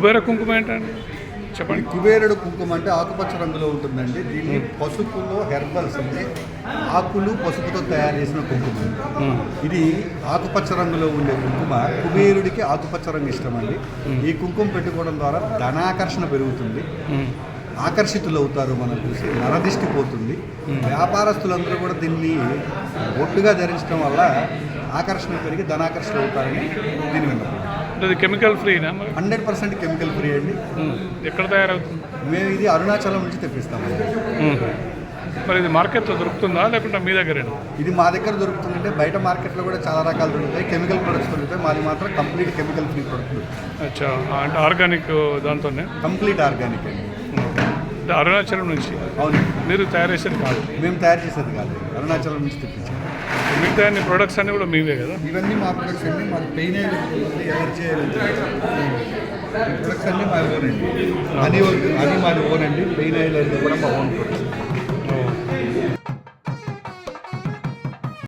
కుబేర కుంకుమ ఏంటండి? చెప్పండి. కుబేరుడు కుంకుమ అంటే ఆకుపచ్చ రంగులో ఉంటుందండి. దీన్ని పసుపులో హెర్బల్స్ అంటే ఆకులు పసుపుతో తయారు చేసిన కుంకుమ. ఇది ఆకుపచ్చ రంగులో ఉండే కుంకుమ. కుబేరుడికి ఆకుపచ్చ రంగు ఇష్టం అండి ఈ కుంకుమ పెట్టుకోవడం ద్వారా ధనాకర్షణ పెరుగుతుంది. ఆకర్షితులు అవుతారు మనం చూసి నరదిష్టి పోతుంది వ్యాపారస్తులందరూ కూడా దీన్ని ఒట్టుగా ధరించడం వల్ల ఆకర్షణ పెరిగి ధనాకర్షణ అవుతారని దీని విన్నాం అంటే ఇది కెమికల్ ఫ్రీనా మరి? హండ్రెడ్ పర్సెంట్ కెమికల్ ఫ్రీ అండి. ఎక్కడ తయారవుతుంది? మేము ఇది అరుణాచలం నుంచి తెప్పిస్తామండి. ఉమ్. మరి ఇది మార్కెట్లో దొరుకుతుందా లేకుంటే మీ దగ్గరేనా? ఇది మా దగ్గర దొరుకుతుందంటే బయట మార్కెట్లో కూడా చాలా రకాలు దొరుకుతాయి. కెమికల్ ప్రొడక్ట్స్ దొరుకుతాయి. మాది మాత్రం కంప్లీట్ కెమికల్ ఫ్రీ ప్రొడక్ట్. అచ్చా. అంటే ఆర్గానిక్ దాంతోనే? కంప్లీట్ ఆర్గానిక్ అండి. అరుణాచలం నుంచి. అవును. మీరు తయారు చేసేది కాదు. మేము తయారు చేసేది కాదు. అరుణాచలం నుంచి తెప్పించాం. మిగతా అన్ని ప్రొడక్ట్స్ అన్ని కూడా మీవే కదా? ఇవన్నీ మా ప్రొడక్ట్స్ అండి మాది పెయిన్ ఎలర్జీ ప్రొడక్ట్స్ అన్నీ మా ఓన్ అండి. హనీ వర్క్ హనీ మాది ఓన్ అండి. పెయిన్ ఎలర్జీ కూడా మా ఓన్ ప్రొడక్ట్స్